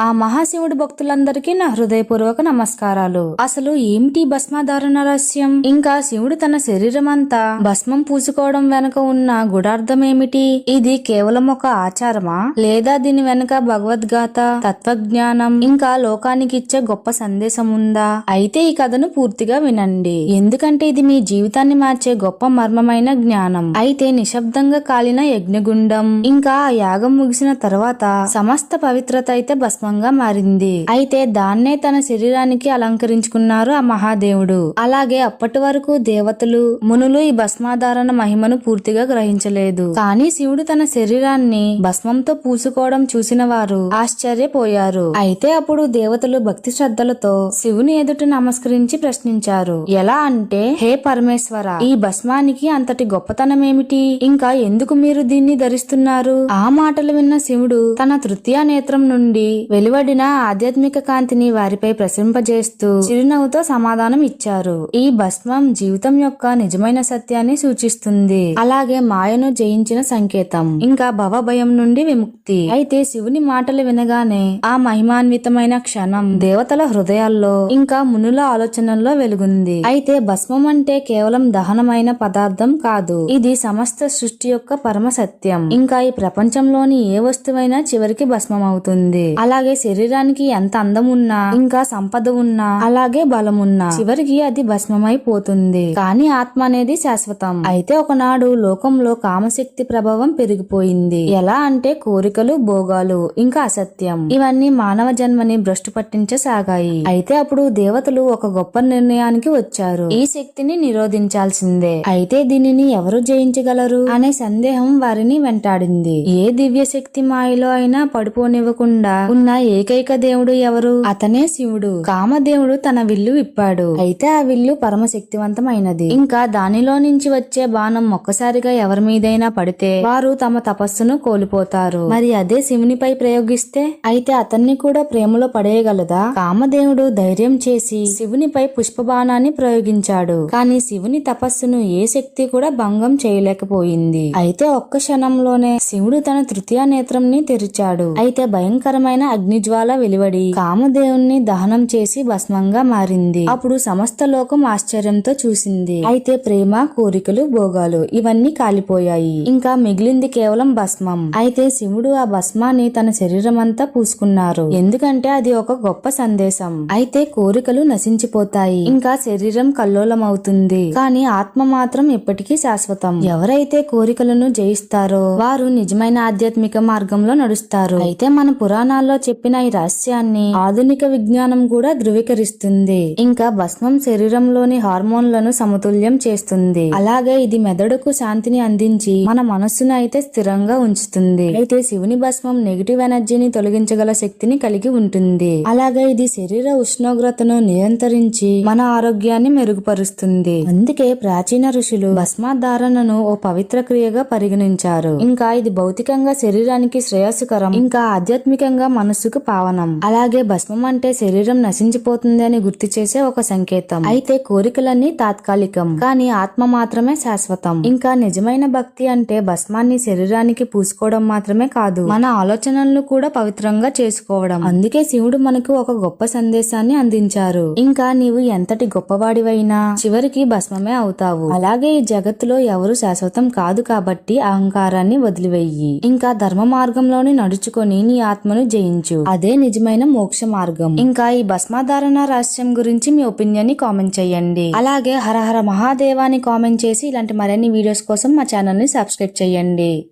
ఆ మహాశివుడి భక్తులందరికీ నా హృదయపూర్వక నమస్కారాలు. అసలు ఏమిటి భస్మధారణ రహస్యం? ఇంకా శివుడు తన శరీరం అంతా భస్మం పూసుకోవడం వెనుక ఉన్న గుడార్థం ఏమిటి ఇది కేవలం ఒక ఆచారమా? లేదా దీని వెనుక భగవద్గాత తత్వజ్ఞానం ఇంకా లోకానికి ఇచ్చే గొప్ప సందేశం ఉందా అయితే ఈ కథను పూర్తిగా వినండి. ఎందుకంటే ఇది మీ జీవితాన్ని మార్చే గొప్ప మర్మమైన జ్ఞానం. అయితే నిశ్శబ్దంగా కాలిన యజ్ఞగుండం ఇంకా ఆ యాగం ముగిసిన తర్వాత సమస్త పవిత్రత అయితే భస్మ భస్మంగా మారింది. అయితే దాన్నే తన శరీరానికి అలంకరించుకున్నారు ఆ మహాదేవుడు. అలాగే అప్పటి వరకు దేవతలు మునులు ఈ భస్మాధారణ మహిమను పూర్తిగా గ్రహించలేదు. కానీ శివుడు తన శరీరాన్ని భస్మంతో పూసుకోవడం చూసిన వారు ఆశ్చర్యపోయారు. అయితే అప్పుడు దేవతలు భక్తి శ్రద్ధలతో శివుని ఎదుట నమస్కరించి ప్రశ్నించారు. ఎలా అంటే హే పరమేశ్వర ఈ భస్మానికి అంతటి గొప్పతనం ఏమిటి ఇంకా ఎందుకు మీరు దీన్ని ధరిస్తున్నారు? ఆ మాటలు విన్న శివుడు తన తృతీయ నేత్రం నుండి వెలువడిన ఆధ్యాత్మిక కాంతిని వారిపై ప్రసరింపజేస్తూ చిరునవ్వుతో సమాధానం ఇచ్చారు. ఈ భస్మం జీవితం యొక్క నిజమైన సత్యాన్ని సూచిస్తుంది. అలాగే మాయను జయించిన సంకేతం ఇంకా భవభయం నుండి విముక్తి. అయితే శివుని మాటలు వినగానే ఆ మహిమాన్వితమైన క్షణం దేవతల హృదయాల్లో ఇంకా మునుల ఆలోచనల్లో వెలుగుంది. అయితే భస్మం అంటే కేవలం దహనమైన పదార్థం కాదు. ఇది సమస్త సృష్టి యొక్క పరమ సత్యం. ఇంకా ఈ ప్రపంచంలోని ఏ వస్తువైనా చివరికి భస్మం అవుతుంది. అలా అలాగే శరీరానికి ఎంత అందం ఉన్నా ఇంకా సంపద ఉన్నా అలాగే బలం ఉన్నా చివరికి అది భస్మమైపోతుంది. కానీ ఆత్మ అనేది శాశ్వతం. అయితే ఒకనాడు లోకంలో కామశక్తి ప్రభావం పెరిగిపోయింది. ఎలా అంటే కోరికలు భోగాలు ఇంకా అసత్యం. ఇవన్నీ మానవ జన్మని భ్రష్టు పట్టించసాగాయి. అయితే అప్పుడు దేవతలు ఒక గొప్ప నిర్ణయానికి వచ్చారు. ఈ శక్తిని నిరోధించాల్సిందే. అయితే దీనిని ఎవరు జయించగలరు అనే సందేహం వారిని వెంటాడింది. ఏ దివ్య శక్తి మాయలో అయినా పడిపోనివ్వకుండా ఉన్న ఏకైక దేవుడు ఎవరు? అతనే శివుడు. కామదేవుడు తన విల్లు విప్పాడు. అయితే ఆ విల్లు పరమ శక్తివంతమైనది ఇంకా దానిలో నుంచి వచ్చే బాణం ఒక్కసారిగా ఎవరి మీదైనా పడితే వారు తమ తపస్సును కోల్పోతారు. మరి అదే శివునిపై ప్రయోగిస్తే? అయితే అతన్ని కూడా ప్రేమలో పడేయగలదా? కామదేవుడు ధైర్యం చేసి శివునిపై పుష్పబాణాన్ని ప్రయోగించాడు. కానీ శివుని తపస్సును ఏ శక్తి కూడా భంగం చేయలేకపోయింది. అయితే ఒక్క క్షణంలోనే శివుడు తన తృతీయ నేత్రంని తెరిచాడు. అయితే భయంకరమైన అగ్నిజ్వాల వెలువడి. కామదేవుణ్ణి దహనం చేసి భస్మంగా మారింది. అప్పుడు సమస్త లోకం ఆశ్చర్యంతో చూసింది. అయితే ప్రేమ కోరికలు భోగాలు ఇవన్నీ కాలిపోయాయి. ఇంకా మిగిలింది కేవలం భస్మం. అయితే శివుడు ఆ భస్మాన్ని తన శరీరం అంతా పూసుకున్నారు. ఎందుకంటే అది ఒక గొప్ప సందేశం. అయితే కోరికలు నశించిపోతాయి. ఇంకా శరీరం కల్లోలం అవుతుంది కానీ ఆత్మ మాత్రం ఎప్పటికీ శాశ్వతం. ఎవరైతే కోరికలను జయిస్తారో వారు నిజమైన ఆధ్యాత్మిక మార్గంలో నడుస్తారు. అయితే మన పురాణాల్లో చెప్పిన ఈ రహస్యాన్ని ఆధునిక విజ్ఞానం కూడా ధృవీకరిస్తుంది. ఇంకా భస్మం శరీరంలోని హార్మోన్లను సమతుల్యం చేస్తుంది. అలాగే ఇది మెదడుకు శాంతిని అందించి మన మనస్సును అయితే స్థిరంగా ఉంచుతుంది. అయితే శివుని భస్మం నెగిటివ్ ఎనర్జీని తొలగించగల శక్తిని కలిగి ఉంటుంది. అలాగే ఇది శరీర ఉష్ణోగ్రతను నియంత్రించి మన ఆరోగ్యాన్ని మెరుగుపరుస్తుంది. అందుకే ప్రాచీన ఋషులు భస్మాధారణను ఓ పవిత్ర క్రియగా పరిగణించారు. ఇంకా ఇది భౌతికంగా శరీరానికి శ్రేయస్కరం. ఇంకా ఆధ్యాత్మికంగా మనస్సుకు పావనం. అలాగే భస్మం అంటే శరీరం నశించిపోతుంది అని గుర్తు చేసే ఒక సంకేతం. అయితే కోరికలన్నీ తాత్కాలికం. కానీ ఆత్మ మాత్రమే శాశ్వతం. ఇంకా నిజమైన భక్తి అంటే భస్మాన్ని శరీరానికి పూసుకోవడం మాత్రమే కాదు. మన ఆలోచనలను కూడా పవిత్రంగా చేసుకోవడం. అందుకే శివుడు మనకు ఒక గొప్ప సందేశాన్ని అందించారు. ఇంకా నీవు ఎంతటి గొప్పవాడివైనా చివరికి భస్మమే అవుతావు. అలాగే ఈ జగత్తులో ఎవరు శాశ్వతం కాదు కాబట్టి అహంకారాన్ని వదిలివేయి. ఇంకా ధర్మ మార్గంలోని నడుచుకొని నీ ఆత్మను జయించు. అదే నిజమైన మోక్ష మార్గం. ఇంకా ఈ భస్మాధారణ రహస్యం గురించి మీ ఒపీనియన్ని కామెంట్ చేయండి. అలాగే హరహర మహాదేవాని కామెంట్ చేసి ఇలాంటి మరిన్ని వీడియోస్ కోసం మా ఛానల్ని సబ్స్క్రైబ్ చేయండి.